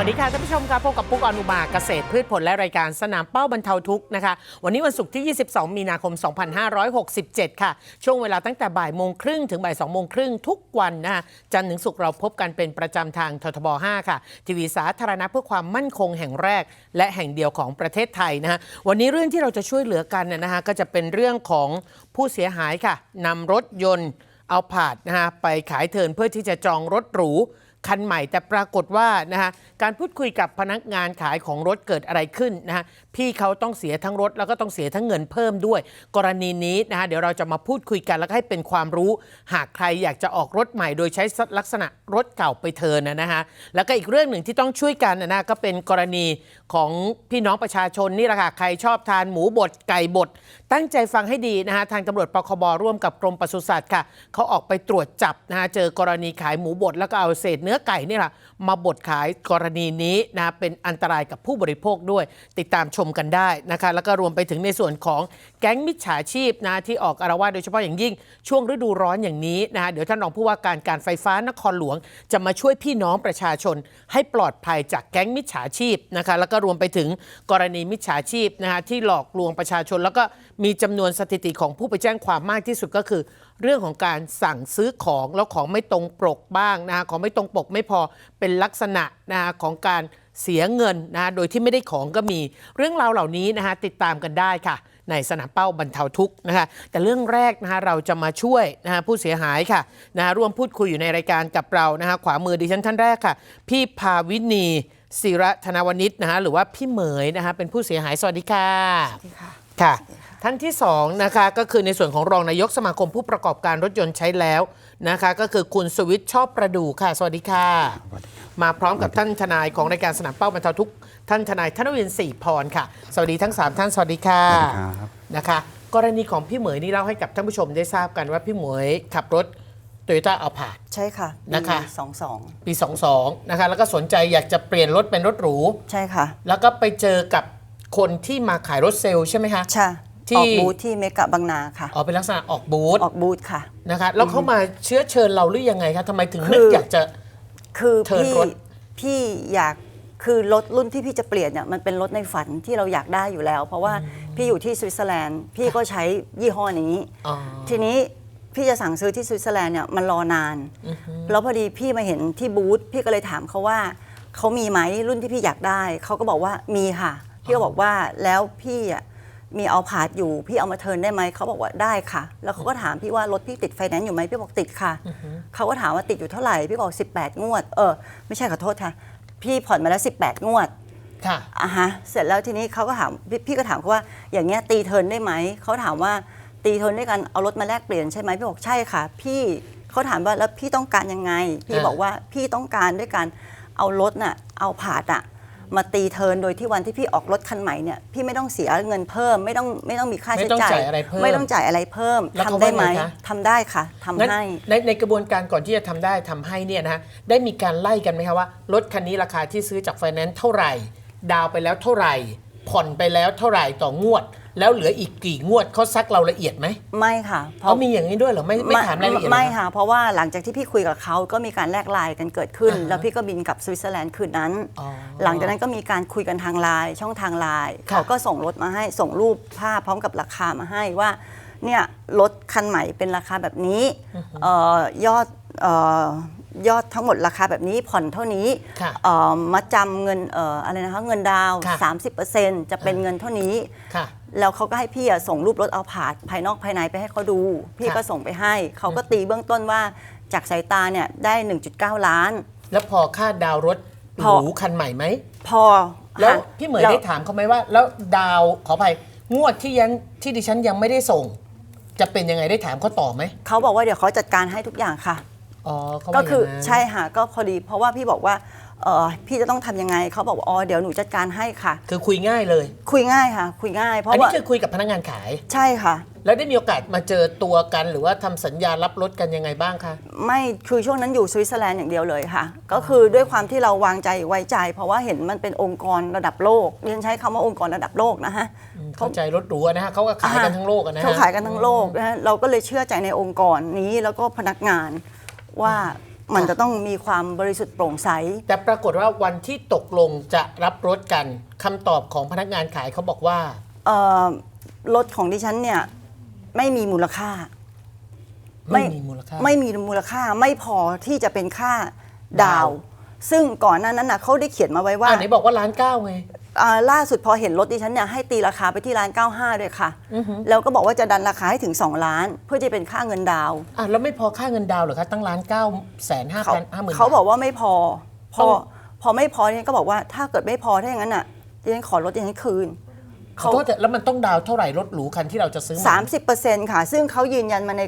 วัสดีค่ะท่านผู้ชมครับพบกับปุ๊กอนุมาเกษตรพืชผลและรายการสนามเป้าบรรเทาทุกข์นะคะวันนี้วันศุกร์ที่ 22 มีนาคม 2567 ค่ะ ช่วงเวลาตั้งแต่บ่ายโมงครึ่งถึงบ่าย2โมงครึ่งทุกวันนะคะจันทร์ถึงศุกร์เราพบกันเป็นประจำทางททบ 5 ค่ะ ทีวีสาธารณะเพื่อความมั่นคงแห่งแรก และแห่งเดียวของประเทศไทยนะคะวันนี้เรื่องที่เราจะช่วยเหลือกันนะนะคะก็จะเป็นเรื่องของผู้เสียหายค่ะนำรถยนต์เอาผาดนะคะไปขายเทินเพื่อที่จะจองรถหรู คันใหม่แต่ปรากฏว่านะคะการพูดคุยกับพนักงานขายของรถเกิดอะไรขึ้นนะคะพี่เขาต้องเสียทั้งรถแล้วก็ต้องเสียทั้งเงินเพิ่มด้วย กรณีนี้นะคะเดี๋ยวเราจะมาพูดคุยกันแล้วก็ให้เป็นความรู้ หากใครอยากจะออกรถใหม่ โดยใช้ลักษณะรถเก่าไปเทินนะนะคะแล้วก็อีกเรื่องหนึ่งที่ต้องช่วยกันนะนะก็เป็นกรณีของพี่น้องประชาชนนี่แหละค่ะใครชอบทานหมูบดไก่บดตั้งใจฟังให้ดีนะคะทางตำรวจปคบร่วมกับกรมปศุสัตว์ค่ะเขาออกไปตรวจจับนะคะเจอกรณีขายหมูบดแล้วก็เอาเศษเนื้อไก่นี่แหละมาบดขายกรณีนี้นะเป็นอันตรายกับผู้บริโภคด้วย ติดตามชมกันได้นะคะแล้วก็รวมไปถึงในส่วนของแก๊งมิจฉาชีพนะที่ออกอารวาสโดยเฉพาะอย่างยิ่งช่วงฤดูร้อนอย่างนี้นะคะเดี๋ยวท่านรองผู้ว่าการการไฟฟ้านครหลวง จะมาช่วยพี่น้องประชาชน ให้ปลอดภัยจากแก๊งมิจฉาชีพนะคะแล้วก็รวมไปถึงกรณีมิจฉาชีพนะคะที่หลอกลวงประชาชน แล้วก็มีจำนวนสถิติของผู้ไปแจ้งความมากที่สุดก็คือ เรื่องของการสั่งซื้อของแล้วของไม่ตรงปกบ้างนะคะของไม่ตรงปกไม่พอเป็นลักษณะนะคะของการเสียเงินนะคะโดยที่ไม่ได้ของก็มี เรื่องราวเหล่านี้นะคะติดตามกันได้ค่ะ ในสนามเป้าบรรเทาทุกข์นะคะแต่เรื่องแรกนะคะเราจะมาช่วยนะคะผู้เสียหายค่ะนะคะร่วมพูดคุยอยู่ในรายการกับเรานะคะขวามือดิฉันท่านแรกค่ะ พี่ภาวินีศิระธนวณิชนะคะหรือว่าพี่เหมยนะคะเป็นผู้เสียหายสวัสดีค่ะค่ะค่ะ ท่านที่สองนะคะก็คือในส่วนของรองนายกสมาคมผู้ประกอบการรถยนต์ใช้แล้วนะคะ ก็คือคุณสวิทย์ชอบประดูค่ะ สวัสดีค่ะ มาพร้อมกับท่านทนายของรายการสนามเป้าบรรเทาทุกข์ท่านทนายธนวินศรีพรค่ะ สวัสดีทั้ง 3 ท่านสวัสดีค่ะครับนะคะ กรณีของพี่เหมยนี่เล่าให้กับท่านผู้ชมได้ทราบกันว่าพี่เหมยขับรถโตโยต้าเอาผาดใช่ค่ะนะคะสองสองปี22นะคะแล้วก็สนใจอยากจะเปลี่ยนรถเป็นรถหรูใช่ค่ะ แล้วก็ไปเจอกับคนที่มาขายรถเซลล์ใช่ไหมคะใช่ ที่ ออกบูธที่เมกะบางนาค่ะ อ๋อเป็นลักษณะออกบูธออกบูธค่ะ นะคะแล้วเขามาเชื้อเชิญเราหรือยังไงคะทำไมถึงคือนึกอยากจะ คือเทิร์นพี่รถ พี่อยากคือรถรุ่นที่พี่จะเปลี่ยนเนี่ยมันเป็นรถในฝันที่เราอยากได้อยู่แล้ว เพราะว่าพี่อยู่ที่สวิตเซอร์แลนด์พี่ก็ใช้ยี่ห้อนี้ อ๋อ ทีนี้พี่จะสั่งซื้อที่สวิตเซอร์แลนด์เนี่ยมันรอนาน แล้วพอดีพี่มาเห็นที่บูธพี่ก็เลยถามเขาว่าเขามีไหมรุ่นที่พี่อยากได้ เขาก็บอกว่ามีค่ะ พี่ก็บอกว่าแล้วพี่อะ มีเอาผาดอยู่ พี่เอามาเทิร์นได้ไหมเขาบอกว่าได้ค่ะ แล้วเขาก็ถามพี่ว่ารถพี่ติดไฟแนนซ์อยู่ไหมพี่บอกติดค่ะเขาก็ถามว่าติดอยู่เท่าไหร่พี่บอก 18 งวด เออไม่ใช่ขอโทษค่ะ พี่ผ่อนมาแล้ว 18 งวดค่ะอะฮะเสร็จแล้วทีนี้เขาก็ถามพี่พี่ก็ถามเขาว่าอย่างเงี้ยตีเทิร์นได้ไหมเขาถามว่าตีเทิร์นด้วยกันเอารถมาแลกเปลี่ยนใช่ไหมพี่บอกใช่ค่ะ พี่เขาถามว่าแล้วพี่ต้องการยังไง พี่อ่าบอกว่าพี่ต้องการด้วยการเอารถน่ะเอาผาดอะ มาตีเทิร์นโดยที่วันที่พี่ออกรถคันใหม่เนี่ยพี่ไม่ต้องเสียเงินเพิ่มไม่ต้องไม่ต้องมีค่าไม่ใช้ต้องจ่ายจ่ายอะไรเพิ่มไม่ต้องจ่ายอะไรเพิ่มแล้วเขาทำได้ไหมว่าไงคะทำได้ค่ะทำงั้นให้ในในกระบวนการก่อนที่จะทำได้ทำให้เนี่ยนะฮะได้มีการไล่กันไหมคะว่ารถคันนี้ราคาที่ซื้อจากไฟแนนซ์เท่าไหร่ ดาวน์ไปแล้วเท่าไหร่ ผ่อนไปแล้วเท่าไหร่ต่องวด แล้วเหลืออีกกี่งวดเขาซักเราละเอียดไหมไม่ค่ะ เพเขาราะมีอย่างนี้ด้วยเหรอไม่ไม่ถามรายละเอียดเหรอ ไม่คะค่ะ เพราะว่าหลังจากที่พี่คุยกับเขาก็มีการแลกไลน์กันเกิดขึ้นแล้วพี่ก็บินกลับสวิตเซอร์แลนด์คืนนั้น อ๋อหลังจากนั้นก็มีการคุยกันทางไลน์ช่องทางไลน์ค่ะ เขาก็ส่งรถมาให้ส่งรูปภาพพร้อมกับราคามาให้ว่าเนี่ยรถคันใหม่เป็นราคาแบบนี้เอ่อยอดเอ่อ ยอดทั้งหมดราคาแบบนี้ผ่อนเท่านี้ค่ะเอ่อมาจำเงินเอ่ออะไรนะคะเงินดาวน์ค่ะ 30%จะเป็นเงินเท่านี้ ค่ะ แล้วเขาก็ให้พี่อะส่งรูปรถเอาผาดภายนอกภายในไปให้เขาดู พี่ค่ะ ก็ส่งไปให้ เขาก็ตีเบื้องต้นว่าจากสายตาเนี่ยได้ 1.9 ล้าน แล้วพอค่าดาวน์รถหพอ รูคันใหม่ไหม พอแล้วค่ะพี่เหมยแล้วได้ถามเขาไหมว่า แล้วดาวขออภัยงวดที่ยันที่ดิฉันยังไม่ได้ส่ง จะเป็นยังไงได้ถามเขาต่อไหม เขาบอกว่าเดี๋ยวเขาจัดการให้ทุกอย่างค่ะ อ๋อเขาว่าก็คืออย่างนั้นใช่ค่ะก็พอดี เพราะว่าพี่บอกว่าเออพี่จะต้องทำยังไงเขาบอกว่าอ๋อเดี๋ยวหนูจัดการให้ค่ะ คือคุยง่ายเลย คุยง่ายค่ะ คุยง่าย เพอันราะนี้ว่าคือคุยกับพนักงานขาย ใช่ค่ะ แล้วได้มีโอกาสมาเจอตัวกัน หรือว่าทำสัญญารับรถกันยังไงบ้างคะไม่คือช่วงนั้นอยู่สวิตเซอร์แลนด์อย่างเดียวเลยค่ะ ก็คือด้วยความที่เราวางใจไว้ใจ เพราะว่าเห็นมันเป็นองค์กรระดับโลกเรียนใช้คำว่าองค์กรระดับโลกนะฮะเข้าใจรถหรูอะนะฮะเขาก็ขายกันทั้งโลกอะนะฮะ เขาขายกันทั้งโลกนะฮะเราก็เลยเชื่อใจในองค์กรนี้แล้วก็พนักงาน ว่ามันจะต้องมีความบริสุทธิ์โปร่งใส แต่ปรากฏว่าวันที่ตกลงจะรับรถกันคำตอบของพนักงานขายเขาบอกว่าเอ่อรถของดิฉันเนี่ยไม่มีมูลค่า ไม่มีมูลค่า ไม่มีมูลค่าไม่พอที่จะเป็นค่าดาว ซึ่งก่อนหน้านั้นนะเขาได้เขียนมาไว้ว่า อ่าไหนบอกว่าล้านเก้าไง อ่าล่าสุดพอเห็นรถดิฉันเนี่ยให้ตีราคาไปที่ร้าน 95 ด้วยค่ะแล้วก็บอกว่าจะดันราคาให้ถึง 2 ล้าน เพื่อจะเป็นค่าเงินดาวอะแล้วไม่พอค่าเงินดาวน์เหรอคะตั้งล้านเก้าแสนห้าเขาพันห้าหมื่นเขาบอกว่าไม่พอ พอต้องพอไม่พอเนี่ยก็บอกว่าถ้าเกิดไม่พอถ้าอย่างนั้นอะดิฉันขอรถดิฉันคืนขอโทษแต่แล้วมันต้องดาวน์เท่าไหร่รถหรูคันที่เราจะซื้อสามสิบเปอร์เซ็นต์ค่ะ ซึ่งเขายืนยันมาใน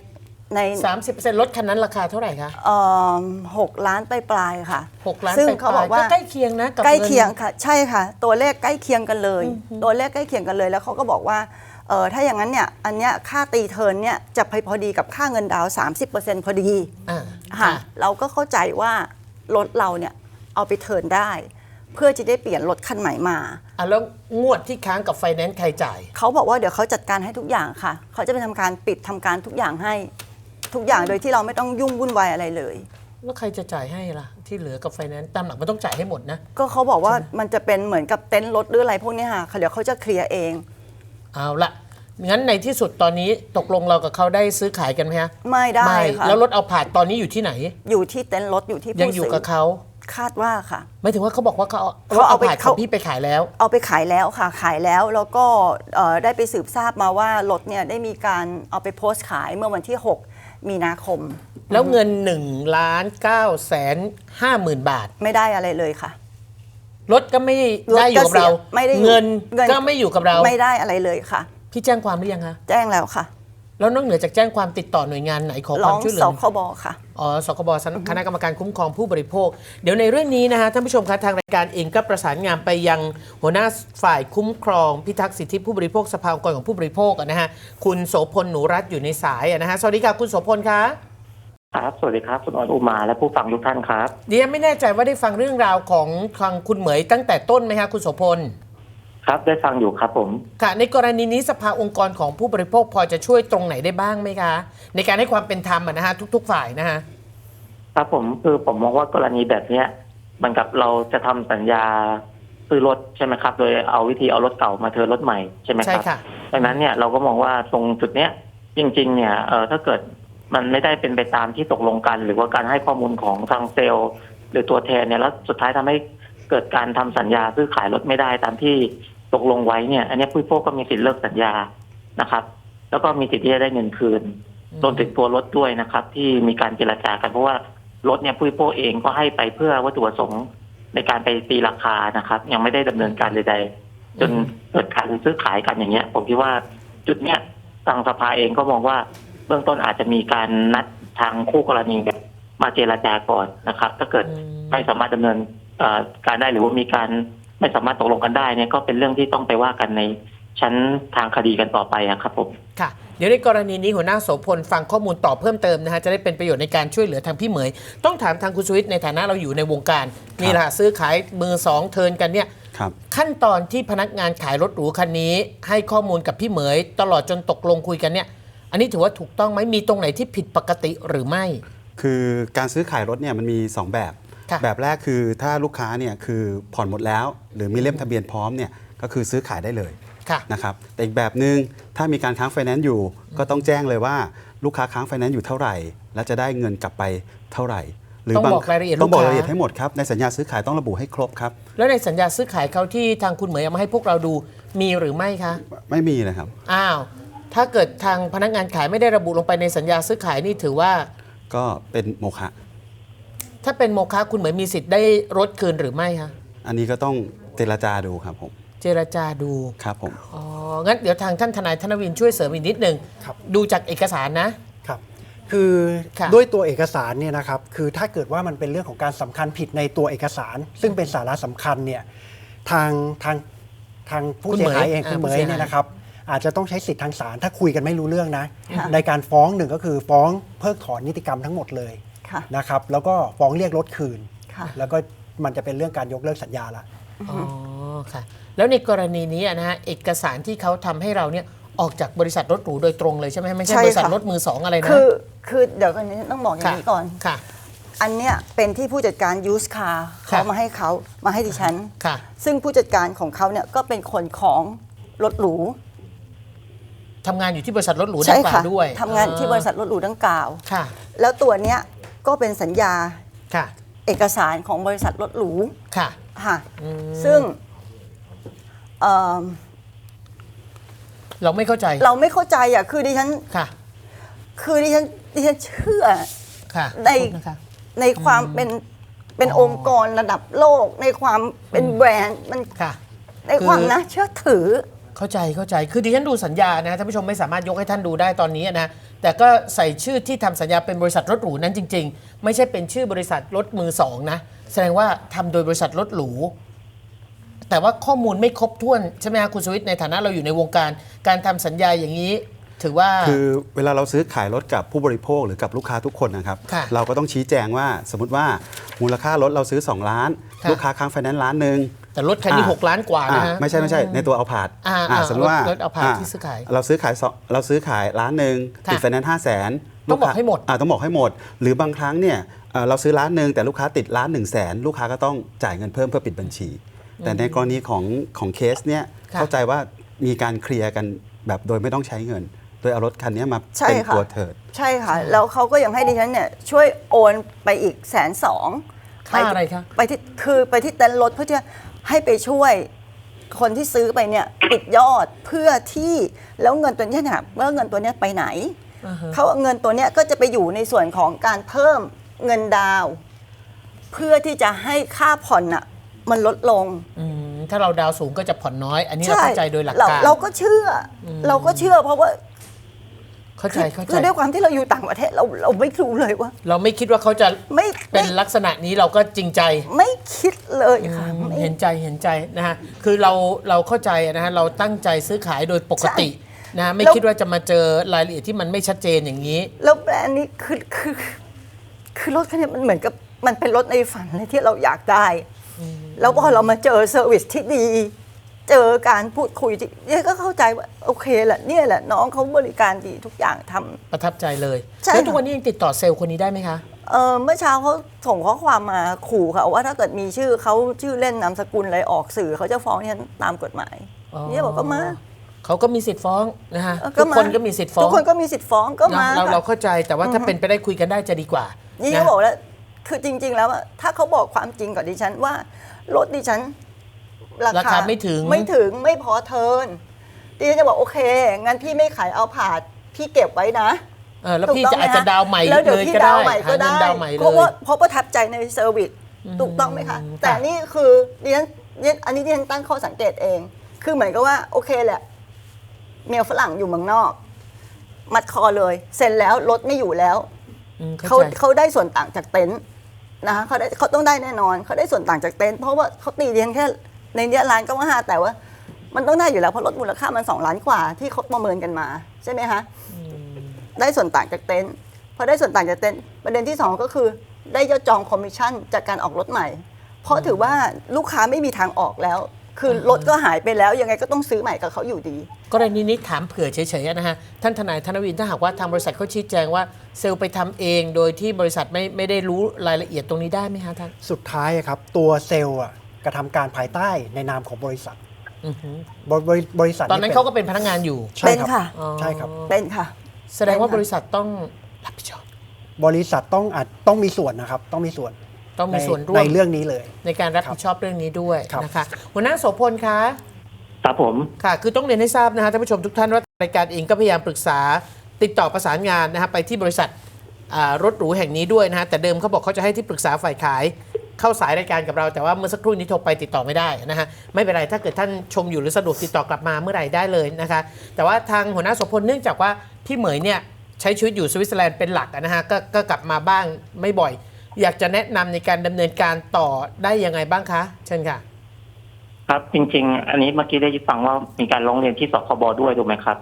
ในสามสิบเปอร์เซ็นต์รถคันนั้นราคาเท่าไหร่คะเอ่อหกล้านปลายๆค่ะหกล้านซึ่งไปเขาบอกว่า ใกล้เคียงนะกับใกล้งินเคียงค่ะ ใช่ค่ะ ตัวเลขใกล้เคียงกันเลย ตัวเลขใกล้เคียงกันเลยแล้วเขาก็บอกว่าเออถ้าอย่างนั้นเนี่ยอันเนี้ยค่าตีเทิร์นเนี่ยจะไปพอดีกับค่าเงินดาวน์30%พอดีอ่าค่ะค่ะ เราก็เข้าใจว่ารถเราเนี่ยเอาไปเทิร์นได้ เพื่อจะได้เปลี่ยนรถคันใหม่มา อะแล้วงวดที่ค้างกับไฟแนนซ์ใครจ่าย เขาบอกว่าเดี๋ยวเขาจัดการให้ทุกอย่างค่ะ เขาจะไปทำการปิดทำการทุกอย่างให้ ทุกอย่างโดยที่เราไม่ต้องยุ่งวุ่นวายอะไรเลย แล้วใครจะจ่ายให้ล่ะ ที่เหลือกับไฟแนนซ์ตามหลักมันต้องจ่ายให้หมดนะ ก็เขาบอกว่ามันจะเป็นเหมือนกับเต็นท์รถหรืออะไรพวกเนี้ยค่ะเดี๋ยวเขาจะเคลียร์เอง เอาละงั้นในที่สุดตอนนี้ตกลงเรากับเขาได้ซื้อขายกันไหมฮะไม่ได้ไม่ค่ะแล้วรถเอาผาดตอนนี้อยู่ที่ไหน อยู่ที่เต็นท์รถอยู่ที่ยังผู้อยู่ซื้อกับเขาคาดว่าค่ะ ไม่ถึงว่าเขาบอกว่าเขาเขาเอาไปผาดขเขาองพี่ไปขายแล้ว เอาไปขายแล้วค่ะ ขายแล้วแล้วก็เอ่อได้ไปสืบทราบมาว่ารถเนี่ยได้มีการเอาไปโพสต์ขายเมื่อวันที่ 6 มีนาคม แล้วเงิน1ล้าน9แสนห้าหมื่นบาท ไม่ได้อะไรเลยค่ะ รถก็ไม่รถได้อยู่กับเราก็เสียไม่ได้อยู่เงินเงินก็ไม่อยู่กับเรา ไม่ได้อะไรเลยค่ะ พี่แจ้งความหรือยังคะ แจ้งแล้วค่ะ แล้วนอกเหนือจากแจ้งความติดต่อหน่วยงานไหนขอคร้วาอมงช่วยเหลืสอ คบค่ะ อ๋อสคบคณะกรรมการคุ้มครองผู้บริโภค เดี๋ยวในเรื่องนี้นะคะท่านผู้ชมคะทางรายการเองก็ประสานงานไปยังหัวหน้าฝ่ายคุ้มครอง พิทักษ์สิทธิผู้บริโภคสภาองค์กรของผู้บริโภคอะนะฮะคุณโสพลหนูรัตน์อยู่ในสายอะนะฮะสวัสดีค่ะคุณโสพลคะครับ สวัสดีครับ คุณออนอุมาและผู้ฟังทุกท่านครับ เดียวไม่แน่ใจว่าได้ฟังเรื่องราวของทางคุณเหมยตั้งแต่ต้นไหมคะคุณโสพล ครับได้ฟังอยู่ครับผม ค่ะในกรณีนี้สภาองค์กรของผู้บริโภคพอจะช่วยตรงไหนได้บ้างไหมคะ ในการให้ความเป็นธรรมอะนะฮะทุก ๆ ฝ่ายนะฮะ ครับผมคือผมมองว่ากรณีแบบเนี้ยเหมันกับเราจะทำสัญญาซื้อรถใช่ไหมครับ โดยเอาวิธีเอารถเก่ามาเทิร์นรถใหม่ใช่ไหมใช่ครับ ค่ะ ดังนั้นเนี่ยเราก็มองว่าตรงจุดเนี้ยจริง ๆ เนี่ยเออถ้าเกิดมันไม่ได้เป็นไปตามที่ตกลงกัน หรือว่าการให้ข้อมูลของทางเซลล์ หรือตัวแทนเนี่ยแล้วสุดท้ายทำให้ เกิดการทำสัญญาซื้อขายรถไม่ได้ตามที่ตกลงไว้เนี่ย อันนี้ผู้บริโภคก็มีสิทธิ์เลิกสัญญานะครับ แล้วก็มีสิทธิ์ที่จะได้เงินคืนรวมถึงตัวรถด้วยนะครับ ที่มีการเจรจากันเพราะว่ารถเนี่ยผู้บริโภคเองก็ให้ไปเพื่อวัตถุประสงค์ในการไปตีราคานะครับ ยังไม่ได้ดำเนินการใดๆจนเกิดการซื้อขายกันอย่างเงี้ย ผมคิดว่าจุดเนี้ยทางสภาเองก็มองว่าเบื้องต้นอาจจะมีการนัดทางคู่กรณีเนี่ยมาเจรจาก่อนนะครับ ถ้าเกิดอืมไม่สามารถดำเนินเอ่อ การได้หรือว่ามีการไม่สามารถตกลงกันได้เนี่ยก็เป็นเรื่องที่ต้องไปว่ากันในชั้นทางคดีกันต่อไปอะครับผมค่ะ เดี๋ยวในกรณีนี้หัวหน้าโสพลฟังข้อมูลต่อเพิ่มเติมนะฮะจะได้เป็นประโยชน์ในการช่วยเหลือทางพี่เหมย ต้องถามทางคุณสุวิทย์ในฐานะเราอยู่ในวงการนี่แหละซื้อขายมือสองเทิร์นกันเนี่ยครับขั้นตอนที่พนักงานขายรถหรูคันนี้ ให้ข้อมูลกับพี่เหมย ตลอดจนตกลงคุยกันเนี่ย อันนี้ถือว่าถูกต้องไหมมีตรงไหนที่ผิดปกติหรือไม่ คือการซื้อขายรถเนี่ยมันมี 2 แบบค่ะ แบบแรกคือถ้าลูกค้าเนี่ยคือผ่อนหมดแล้ว หรือมีเล่มทะเบียนพร้อมเนี่ยก็คือซื้อขายได้เลยค่ะนะครับแต่อีกแบบหนึ่งถ้ามีการค้างไฟแนนซ์อยู่ ก็ต้องแจ้งเลยว่าลูกค้าค้างไฟแนนซ์อยู่เท่าไหร่ และจะได้เงินกลับไปเท่าไหร่ต้องบอกรายละเอียดต้องบอกลูกค้า รายละเอียดให้หมดครับในสัญญาซื้อขายต้องระบุให้ครบครับแล้วในสัญญาซื้อขายเขาที่ทางคุณเหมยเอามาให้พวกเราดูมีหรือไม่คะ ไม่มีเลยครับ อ้าว ถ้าเกิดทางพนักงานขายไม่ได้ระบุลงไปในสัญญาซื้อขายนี่ถือว่า ก็เป็นโมฆะ ถ้าเป็นโมฆะคุณเหมือนมีสิทธิ์ได้รถคืนหรือไม่คะอันนี้ก็ต้องเจรจาดูครับผม เจรจาดูครับผม อ๋องั้นเดี๋ยวทางท่านทนายธนวินช่วยเสริมอีกนิดนึงครับ ดูจากเอกสารนะ ครับ คือค่ะ ด้วยตัวเอกสารเนี่ยนะครับ คือถ้าเกิดว่ามันเป็นเรื่องของการสำคัญผิดในตัวเอกสาร ซึ่งเป็นสาระสำคัญเนี่ย ทางทางทางผู้คุณเสียหายเหมยเองอ่าคุณเหมผู้ยเสียหาย เนี่ยนะครับ อาจจะต้องใช้สิทธิ์ทางศาลถ้าคุยกันไม่รู้เรื่องนะ ค่ะ ในการฟ้องหนึ่งก็คือฟ้องเพิกถอนนิติกรรมทั้งหมดเลย ค่ะนะครับแล้วก็ฟ้องเรียกรถคืน ค่ะ แล้วก็มันจะเป็นเรื่องการยกเลิกสัญญาละอ๋อค่ะ แล้วในกรณีนี้อะนะฮะเอกสารที่เขาทำให้เราเนี่ยออกจากบริษัทรถหรูโดยตรงเลยใช่ไหมไม่ใช่ใช่บริษัทค่ะรถมือสองอะไรนะคือคือเดี๋ยวกันนี้ต้องบอกอย่างค่ะนี้ก่อน ค่ะ อันเนี้ยเป็นที่ผู้จัดการยูสคาค่ะ เขามาให้เขามาให้ดิฉัน ค่ะ ซึ่งผู้จัดการของเขาเนี่ยก็เป็นคนของรถหรูทำงานอยู่ที่บริษัทรถหรูดัใช่งกล่าค่ะวด้วยทำงานที่บริษัทรถหรูดังกล่าว ค่ะ แล้วตัวเนี้ย ก็เป็นสัญญาค่ะ เอกสารของบริษัทรถหรูค่ะค่ะซึ่งเอ่อเราไม่เข้าใจเราไม่เข้าใจอะคือดิฉันค่ะ คือดิฉันดิฉันเชื่อ ค่ะใน ขอบคุณนะคะ ในความเป็นเป็นอ๋อ องค์กรระดับโลก ในความเป็นแบรนด์มันค่ะ ในความคือนะเชื่อถือ เข้าใจเข้าใจคือดิฉันดูสัญญานะท่านผู้ชมไม่สามารถยกให้ท่านดูได้ตอนนี้นะแต่ก็ใส่ชื่อที่ทำสัญญาเป็นบริษัทรถหรูนั้นจริง ๆ ไม่ใช่เป็นชื่อบริษัทรถมือสองนะแสดงว่าทำโดยบริษัทรถหรูแต่ว่าข้อมูลไม่ครบถ้วนใช่ไหมคะคุณสวิตในฐานะเราอยู่ในวงการ การทำสัญญาอย่างนี้ ถือว่า คือเวลาเราซื้อขายรถกับผู้บริโภคหรือกับลูกค้าทุกคนนะครับค่ะเราก็ต้องชี้แจงว่าสมมติว่ามูลค่ารถเราซื้อ 2 ล้านค่ะลูกค้าค้างไฟแนนซ์ล้านหนึ่ง แต่รถคันนี้อ่หกล้านกว่านะอ่ฮะ ไม่ใช่ไม่ใช่ในตัวเอาผาดอ่าอ่าสมมติว่ารถเอาผาดที่ซื้อขาย เราซื้อขายสองเราซื้อขายล้านหนึ่งค่ะติดไฟแนนซ์ห้าแสนต้องบอกให้หมดอ่าต้องบอกให้หมด หรือบางครั้งเนี่ยเอ่อเราซื้อล้านหนึ่งแต่ลูกค้าติดล้านหนึ่งแสนลูกค้าก็ต้องจ่ายเงินเพิ่มเพื่อปิดบัญชี แต่ในกรณีของของเคสเนี่ยค่ะเข้าใจว่ามีการเคลียร์กันแบบโดยไม่ต้องใช้เงิน โดยเอารถคันนี้มาใช่เป็นค่ะตัวเถิด ใช่ค่ะ แล้วเขาก็ยังให้ดิฉันเนี่ยช่วยโอนไปอีกแสนสองค่าอะไรคะไปที่คือไปที่เต็นท์รถเพื่อที่จะ ให้ไปช่วยคนที่ซื้อไปเนี่ยปิดยอดเพื่อที่แล้วเงินตัวเนี้ยเนี่ยว่าเงินตัวเนี้ยไปไหน อ่าฮะ เขาเอาเงินตัวเนี้ยก็จะไปอยู่ในส่วนของการเพิ่มเงินดาวน์เพื่อที่จะให้ค่าผ่อนน่ะมันลดลง อืมถ้าเราดาวสูงก็จะผ่อนน้อย อันนี้เราเข้าใจโดยหลักเราการ เราก็เชื่ออเราก็เชื่อเพราะว่า เข้าใจเข้าใจคือด้วยความที่เราอยู่ต่างประเทศเราเราไม่รู้เลยว่า เราไม่คิดว่าเขาจะไม่เป็นไม่ลักษณะนี้เราก็จริงใจ ไม่คิดเลยค่ะไม่เห็นใจเห็นใจนะฮะคือเราเราเข้าใจนะฮะเราตั้งใจซื้อขายโดยปกตินะฮะไม่แล้วคิดว่าจะมาเจอรายละเอียดที่มันไม่ชัดเจนอย่างนี้ แล้วแบรนด์นี้คือคือคือรถคันนี้มันเหมือนกับมันเป็นรถในฝันเลยที่เราอยากได้ แล้วพอเรามาเจอเซอร์วิสที่ดี เจอการพูดคุยที่เนี่ยก็เข้าใจว่าโอเคแหละเนี่ยแหละน้องเขาบริการดีทุกอย่างทำ ประทับใจเลยใช่แล้วค่ะทุกวันนี้ยังติดต่อเซลล์คนนี้ได้ไหมคะ เออเมื่อเช้าเขาส่งข้อความมาขู่ค่ะว่าถ้าเกิดมีชื่อเขาชื่อเล่นนามสกุลอะไรออกสื่อเขาจะฟ้องเนี่ยตามกฎหมายอ๋อ เนี่ยบอกก็มา เขาก็มีสิทธิ์ฟ้องนะฮะเออทุกคนก็มีสิทธิ์ฟ้องทุกคนก็มีสิทธิ์ฟ้องก็มาเราเราค่ะเข้าใจแต่ว่าถ้าเป็นไปได้คุยกันได้จะดีกว่านี่นะเขาบอกแล้วคือจริง ๆ แล้วอะถ้าเขาบอกความจริงกับดิฉันว่า รถดิฉัน ราคาไม่ถึงไม่ถึงไม่พอเทิร์นดิฉันจะบอกโอเค งั้นพี่ไม่ขายเอาผาดพี่เก็บไว้นะเออแล้วถูกพี่ต้องจะไหมอาจจะฮะดาวน์ใหม่แล้วเดี๋ยวเลยพี่ก็ดาได้วน์ใหม่หาก็เงินได้ดาวน์ใหม่เลเพราะว่ายเพราะประทับใจในเซอร์วิสถูกต้องไหมคะอืมแต่ค่ะนี่คือดิฉันดิฉันอันนี้ดิฉันตั้งข้อสังเกตเอง คือเหมือนกับว่าโอเคแหละเมียฝรั่งอยู่เมืองนอก มัดคอเลย เซ็นแล้วรถไม่อยู่แล้วอืมเขาเข้าใจเขาได้ส่วนต่างจากเต็นท์นะคะเขาได้เขาต้องได้แน่นอน เขาได้ส่วนต่างจากเต็นท์เพราะว่าเขาตีเรียนแค่ ในเนี้ยล้านก็ว่าห้าแต่ว่า มันต้องได้อยู่แล้วเพราะรถมูลค่ามันสองล้านกว่าที่เขาประเมินกันมาใช่ไหมคะได้ส่วนต่างจากเต็นท์พอได้ส่วนต่างจากเต็นท์ประเด็นที่สองก็คือได้ยอดจองคอมมิชชั่นจากการออกรถใหม่ เพราะถือว่าลูกค้าไม่มีทางออกแล้ว คือรถก็หายไปแล้วยังไงก็ต้องซื้อใหม่กับเขาอยู่ดี กรณีนี้ถามเผื่อเฉยๆนะฮะ ท่านทนายธนวินถ้าหากว่าทางบริษัทเขาชี้แจงว่าเซลล์ไปทำเองโดยที่บริษัทไม่ไม่ได้รู้รายละเอียดตรงนี้ได้ไหมคะท่าน สุดท้ายอะครับ ตัวเซลล์อะ กระทำการภายใต้ในนามของบริษัทอือหือบริบริบริษัทตอนนั้นป็เขาก็เป็นพนักงานอยู่ใช่เป็นรับค่ะใช่ครับ เป็นค่ะ แสดงว่าเป็นค่ะบริษัทต้องรับผิดชอบบริษัทต้องอาจต้องมีส่วนนะครับ ต้องมีส่วนต้องมีในส่วนร่วในมเรื่องนี้เลย ในการรับผิดชอบเรื่องนี้ด้วยครับ นะคะหัวหน้าโสพลคะคครับผม ค่ะ คือต้องเรียนให้ทราบนะฮะท่านผู้ชมทุกท่านว่ารายการเองก็พยายามปรึกษาติดต่อประสานงานนะฮะไปที่บริษัทอ่ารถหรูแห่งนี้ด้วยนะฮะแต่เดิมเขาบอกเขาจะให้ที่ปรึกษาฝ่ายขาย เข้าสายรายการกับเราแต่ว่าเมื่อสักครู่นี้โทรไปติดต่อไม่ได้นะฮะไม่เป็นไรถ้าเกิดท่านชมอยู่หรือสะดวกติดต่อกลับมาเมื่อไหร่ได้เลยนะคะ แต่ว่าทางหัวหน้าโสพลเนื่องจากว่าพี่เหมยเนี่ยใช้ชีวิตอยู่สวิตเซอร์แลนด์เป็นหลักอะนะฮะก็ก็กลับมาบ้างไม่บ่อย อยากจะแนะนำในการดำเนินการต่อได้ยังไงบ้างคะเชิญค่ะ ครับจริง ๆ อันนี้เมื่อกี้ได้ยินฟังว่ามีการร้องเรียนที่สคบด้วยถูกไหมครับ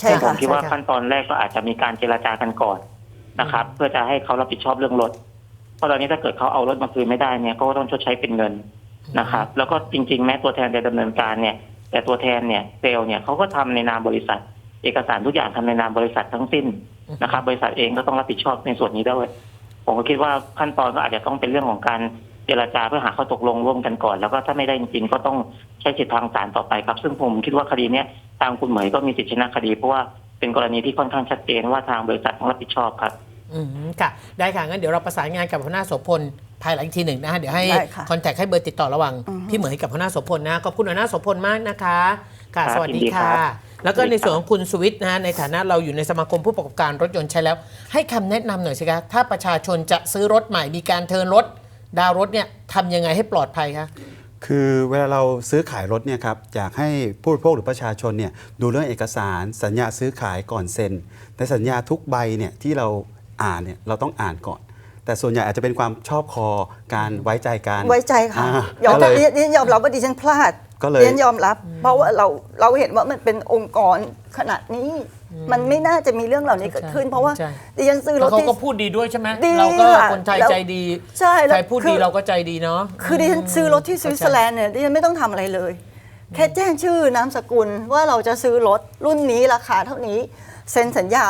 ใช่ผค่ะมคิดว่าใช่ค่ะขั้นตอนแรกก็อาจจะมีการเจรจากันก่อนนะครับ เพื่อจะให้เขารับผิดชอบเรื่องรถเพ ราะตอนนี้ถ้าเกิดเขาเอารถมาคืนไม่ได้เนี่ยก็ต้องชดใช้เป็นเงินนะครับ แล้วก็จริง ๆ แม้ตัวแทนจะดำเนินการเนี่ย แต่ตัวแทนเนี่ยเซลล์เนี่ยเขาก็ทำในนามบริษัท เอกสารทุกอย่างทำในนามบริษัททั้งสิ้นนะครับ บริษัทเองก็ต้องรับผิดชอบในส่วนนี้ด้วยผมก็คิดว่าขั้นตอนก็อาจจะต้องเป็นเรื่องของการเจรจาเพื่อหาข้อตกลงร่วมกันก่อน แล้วก็ถ้าไม่ได้จริงๆก็ต้องใช้สิทธิทางศาลต่อไปครับ ซึ่งผมคิดว่าคดีเนี้ยทางคุณเหมยก็มีสิทธิชนะคดีเพราะว่าเป็นกรณีที่ค่อนข้างชัดเจนว่าทางบริษัทต้องรับผิดชอบครับ อืมค่ะ ได้ค่ะ งั้นเดี๋ยวเราประสานงานกับหัวหน้าโสพลภายหลังอีกทีหนึ่งนะฮะ เดี๋ยวให้ได้ค่ะคอนแทคให้เบอร์ติดต่อระหว่างพี่เหมยกับหัวหน้าโสพลนะ ขอบคุณหัวหน้าโสพลมากนะคะ ค่ะ ครับสวัสดียินดีครัค่ะ บแล้วก็สวัสดีในครับส่วนของคุณสวิทย์นะฮะ ในฐานะเราอยู่ในสมาคมผู้ประกอบการรถยนต์ใช้แล้ว ให้คำแนะนำหน่อยสิคะ ถ้าประชาชนจะซื้อรถใหม่ มีการเทิร์นรถ ดาวน์รถเนี่ยทำยังไงให้ปลอดภัยคะ คือเวลาเราซื้อขายรถเนี่ยครับอยากให้ผู้บริโภคหรือประชาชนเนี่ยดูเรื่องเอกสาร สัญญาซื้อขายก่อนเซ็นแต่สัญญาทุกใบเนี่ยที่เรา อ่านเนี่ยเราต้องอ่านก่อน แต่ส่วนใหญ่อาจจะเป็นความชอบคอการไว้ใจกันไว้ใจค่ะอ่ายอมก็รับเลยนี่ยอมรับว่าดิฉันพลาดก็เลย ดิฉันยอมรับ เพราะว่าเราเราเห็นว่ามันเป็นองค์กรขนาดนี้ มันไม่น่าจะมีเรื่องเหล่านี้เกิดขึ้น เพราะว่าใช่ ดิฉันซื้อรแล้วถเขาที่ ก็พูดดีด้วยใช่ไหมดีเราก็ค่ะคนไทยแล้วใจดีใช่แล้วใครพูดคือดีเราก็ใจดีเนาะ คือดิฉันซื้อรถที่สวิตเซอร์แลนด์เนี่ยดิฉันไม่ต้องทำอะไรเลย แค่แจ้งชื่อนามสกุลว่าเราจะซื้อรถรุ่นนี้ราคาเท่านี้ เซ็นสัญญา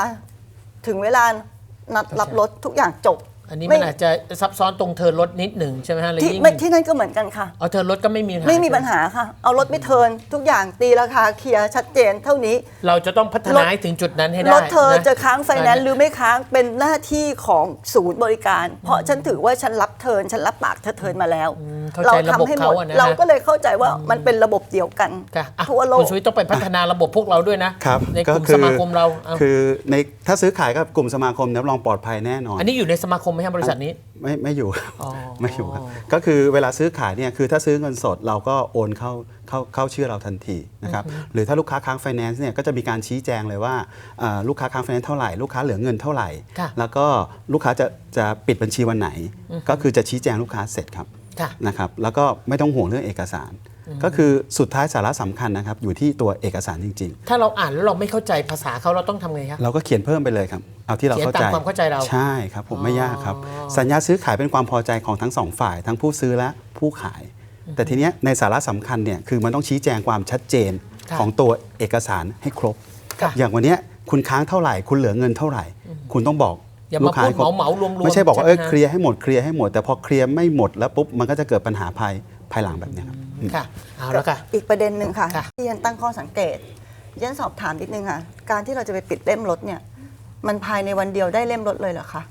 ถึงเวลา นัดรับรถทุกอย่างจบ อันนี้ไม่มันอาจจะซับซ้อนตรงเทิร์นรถนิดหนึ่งใช่ไหมฮะเลยที่ยิ่งไม่ที่นั่นก็เหมือนกันค่ะ เอาเทิร์นรถก็ไม่มีปัญหาไม่มีใช่หปัญหาค่ะ เอารถไม่เทิร์นทุกอย่างตีราคาเคลียร์ชัดเจนเท่านี้ เราจะต้องพัฒรนาถให้ถึงจุดนั้นให้ได้รถเธอนะจะค้างไฟแนนซ์หรือไม่ค้างเป็นหน้าที่ของศูนย์บริการ เพราะฉันถือว่าฉันรับเทิร์นฉันรับปากเธอเทิร์นมาแล้วเข้าใจระบบให้หมเขาดอะนะเราก็เลยเข้าใจว่ามันเป็นระบบเดียวกันค่ะอะทั่วโลคุกณสวิตต้องไปพัฒนาระบบพวกเราด้วยนะครับในกลุ่มก็คือสมาคมเราเอาคือในถ้าซื้อขายกับกลุ่มสมาคมเนี่ยรับรองปลอดภัยแน่นอน อันนี้อยู่ในสมาคมไหมครับบริษัทนี้ ไม่ไม่อยู่อ๋อ ไม่อยู่ครับก็คือเวลาซื้อขายเนี่ยคือถ้าซื้อเงินสดเราก็โอนเข้าเข้าเข้าชื่อเราทันทีนะครับหรือถ้าลูกค้าค้างไฟแนนซ์เนี่ยก็จะมีการชี้แจงเลยว่าอ่าลูกค้าค้างไฟแนนซ์เท่าไหร่ลูกค้าเหลือเงินเท่าไหร่ ค่ะ แล้วก็ลูกค้าจะจะปิดบัญชีวันไหน ก็คือจะชี้แจงลูกค้าเสร็จครับ ค่ะ นะครับแล้วก็ไม่ต้องห่วงเรื่องเอกสาร ก็คือสุดท้ายสาระสำคัญนะครับอยู่ที่ตัวเอกสารจริง ๆ ถ้าเราอ่านแล้วเราไม่เข้าใจภาษาเขาเราต้องทำไงครับ เราก็เขียนเพิ่มไปเลยครับเอาที่เราเข้าใจเขียนตามความเข้าใจเราใช่ครับผมไม่ยากครับอ๋อสัญญาซื้อขายเป็นความพอใจของทั้งสองฝ่าย ทั้งผู้ซื้อและผู้ขาย แต่ทีเนี้ยในสาระสำคัญเนี่ยคือมันต้องชี้แจงความชัดเจนค่ะของตัวเอกสารให้ครบค่ะอย่างวันเนี้ยคุณค้างเท่าไหร่ คุณเหลือเงินเท่าไหร่ คุณต้องบอกอย่ามาลูกค้าให้ครบพูดเหมาๆรวมๆไม่ใช่บอกว่าเออใช่ไหมฮะเคลียร์ให้หมดเคลียร์ให้หมดแต่พอเคลียร์ไม่หมดแล้วปุ๊บมันก็จะเกิดปัญหาภาย ภายหลังแบบเนี้ยครับ ค่ะเอาแล้วค่ะ อีกประเด็นหนึ่งค่ะ ค่ะ ที่ยันตั้งข้อสังเกตยันสอบถามนิดนึงค่ะ การที่เราจะไปปิดเล่มรถเนี่ย มันภายในวันเดียวได้เล่มรถเลยเหรอคะ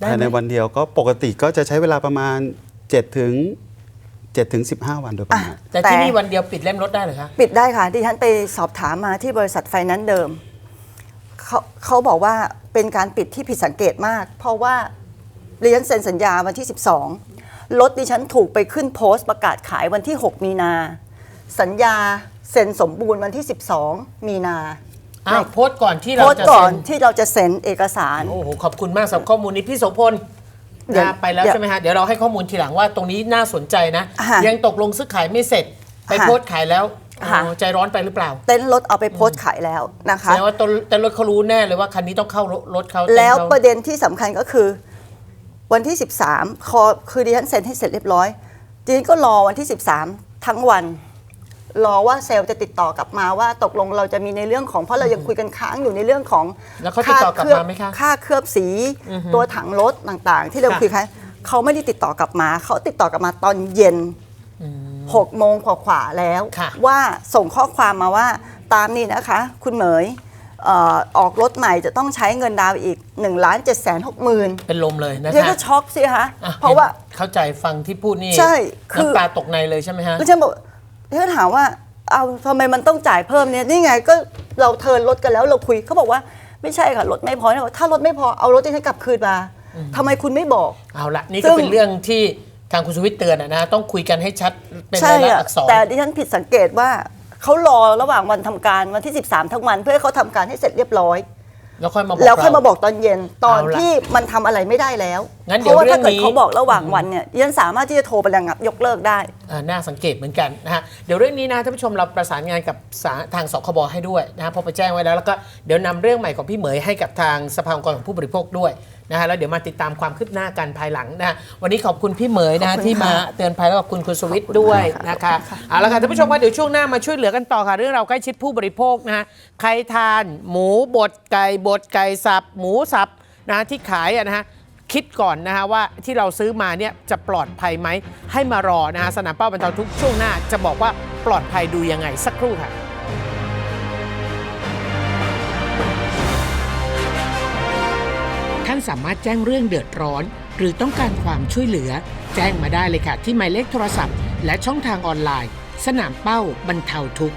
ได้ไหมภายในวันเดียวก็ปกติก็จะใช้เวลาประมาณ7ถึง7ถึง15 วันโดยประมาณ แต่ที่นี่วันเดียวปิดเล่มรถได้เหรอคะ ปิดได้ค่ะดิฉันไปสอบถามมาที่บริษัทไฟแนนซ์เดิมเขาเขาบอกว่าเป็นการปิดที่ผิดสังเกตมาก เพราะว่าดิฉันเซ็นสัญญาวันที่ 12 รถดิฉันถูกไปขึ้นโพสต์ประกาศขายวันที่ 6 มีนา สัญญาเซ็นสมบูรณ์วันที่ 12 มีนาอ้าวโพสต์ก่อนที่โพเราสต์จะก่อเซ็นนที่เราจะเซ็นเอกสาร โอ้โหขอบคุณมากสำหรับข้อมูลนี้พี่โสพลเดี๋ยวนะไปแล้วเดี๋ยวใช่ไหมฮะเดี๋ยวเราให้ข้อมูลทีหลังว่าตรงนี้น่าสนใจนะ ค่ะยังตกลงซื้อขายไม่เสร็จ ไปค่ะโพสต์ขายแล้วค่ะอ๋อใจร้อนไปหรือเปล่าเต้นรถเอาไปโพสต์ขายแล้วนะแสคะ ดงว่าต้นแต่รถเขารู้แน่เลยว่าคันนี้ต้องเข้ารถเขาแล้วเต็นท์ปเขาระเด็นที่สำคัญก็คือ วันที่ 13 คอคือดิฉันเซ็นให้เสร็จเรียบร้อยดิฉันก็รอวันที่ 13 ทั้งวัน รอว่าเซลล์จะติดต่อกลับมาว่าตกลงเราจะมีในเรื่องของเพราะเรายังคุยกันค้างอยู่ในเรื่องของแล้วเขาติดต่อกลับมาไหมคะ ค่าเคลือบสีตัวถังรถต่างๆ ที่เราค่ะคุยกันเขาไม่ได้ติดต่อกลับมา เขาติดต่อกลับมาตอนเย็นหกโมงกว่าๆแล้วค่ะว่าส่งข้อความมาว่าตามนี้นะคะ คุณเหมยเอ่อออกรถใหม่จะต้องใช้เงินดาวน์อีก1นึ่งล้านเจ็ดแสนหกหมื่นเป็นลมเลยนะเดี๋ยวคะก็ช็อกสิคะอ่เพราะว่าเข้าใจฟังที่พูดนี่ใช่คือน้ำตาตกในเลยใช่ไหมฮะแล้วฉันบอกเดี๋ยวถามว่าเอาทำไมมันต้องจ่ายเพิ่มเนี่ยนี่ไงก็เราเทิร์นรถกันแล้วเราคุยเขาบอกว่าไม่ใช่ค่ะรถไม่พอนะถ้ารถไม่พอเอารถที่ฉันกลับคืนมาทำไมคุณไม่บอก เอาละนี่ซึ่ก็งเป็นเรื่องที่ทางคุณสุวิทย์เตือนอะนะต้องคุยกันให้ชัดเป็นใช่รายลักษณ์อะอักษรแต่ดิฉันผิดสังเกตว่า เขารอระหว่างวันทำการวันที่ 13 ทั้งวัน เพื่อให้เขาทำการให้เสร็จเรียบร้อย แล้วค่อยมาบอกแล้วค่อยเรมาบอกตอนเย็นตอนเอาล่ะ ที่มันทำอะไรไม่ได้แล้วงั้นเพเดี๋ยวราะว่าถ้าเรื่เกิองดนี้เขาบอกระหว่างวันเนี่ยดิฉันสามารถที่จะโทรไประงับยกเลิกได้ อ่าน่าสังเกตเหมือนกันนะฮะเดี๋ยวเรื่องนี้นะท่านผู้ชมเราประสานงานกับสาทางสคบให้ด้วยนะฮะเพอไปแจ้งไว้แล้วแล้วก็เดี๋ยวนำเรื่องใหม่ของพี่เหมยให้กับทางสภาองค์กรของผู้บริโภคด้วยนะฮะแล้วเดี๋ยวมาติดตามความคืบหน้ากันภายหลังนะฮะวันนี้ขอบคุณพี่เหมยนะฮะขอบคุณที่มาค่ะ เตือนภัยแล้วขอบคุณคุณสวิทย์ด้วยนะคะเอาละค่ะท่านผู้ชมว่าเดี๋ยวช่วงหน้ามาช่วยเหลือกันต่อค่ะเรื่องเราวใกล้ชิดผู้บริโภคนะฮะใครทาน หมูบดไก่บดไก่สับหมูสับนะฮะที่ขายอะนะฮะ คิดก่อนนะฮะว่าที่เราซื้อมาเนี่ยจะปลอดภัยไหม ให้มารอนะฮะสนามเป้าบรรเทาทุกข์ช่วงหน้า จะบอกว่าปลอดภัยดูยังไงสักครู่ค่ะท่านสามารถแจ้งเรื่องเดือดร้อน หรือต้องการความช่วยเหลือ แจ้งมาได้เลยค่ะ ที่หมายเลขโทรศัพท์ และช่องทางออนไลน์ สนามเป้าบรรเทาทุกข์